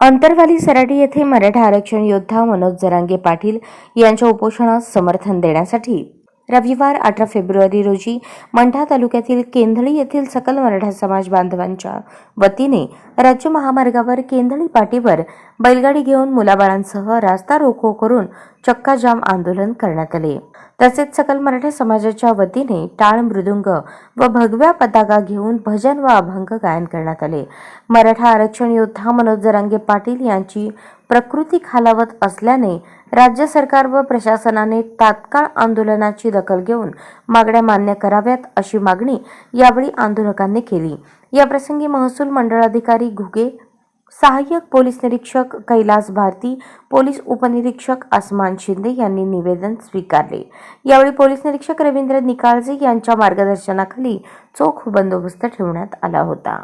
अंतरवाली सराटी येथे मराठा आरक्षण योद्धा मनोज जरांगे पाटील यांच्या उपोषणास समर्थन देण्यासाठी रविवार अठरा फेब्रुवारी रोजी मंठा तालुक्यातील केंधळी येथील सकल मराठा समाज बांधवांच्या वतीने राज्य महामार्गावर केंधळी पाटीवर बैलगाडी घेऊन मुलाबाळांसह रास्ता रोको करून चक्काजाम आंदोलन करण्यात आले. तसेच सकल मराठा समाजाच्या वतीने टाळ मृदुंग व भगव्या पताका घेऊन भजन व अभंग गायन करण्यात आले. मराठा आरक्षण योद्धा मनोज जरांगे पाटील यांची प्रकृती खालावत असल्याने राज्य सरकार व प्रशासनाने तात्काळ आंदोलनाची दखल घेऊन मागण्या मान्य कराव्यात अशी मागणी यावेळी आंदोलकांनी केली. याप्रसंगी महसूल मंडळाधिकारी घुगे सहाय्यक पोलीस निरीक्षक कैलास भारती पोलीस उपनिरीक्षक आसमान शिंदे यांनी निवेदन स्वीकारले. यावेळी पोलीस निरीक्षक रवींद्र निकाळजे यांच्या मार्गदर्शनाखाली चोख बंदोबस्त ठेवण्यात आला होता.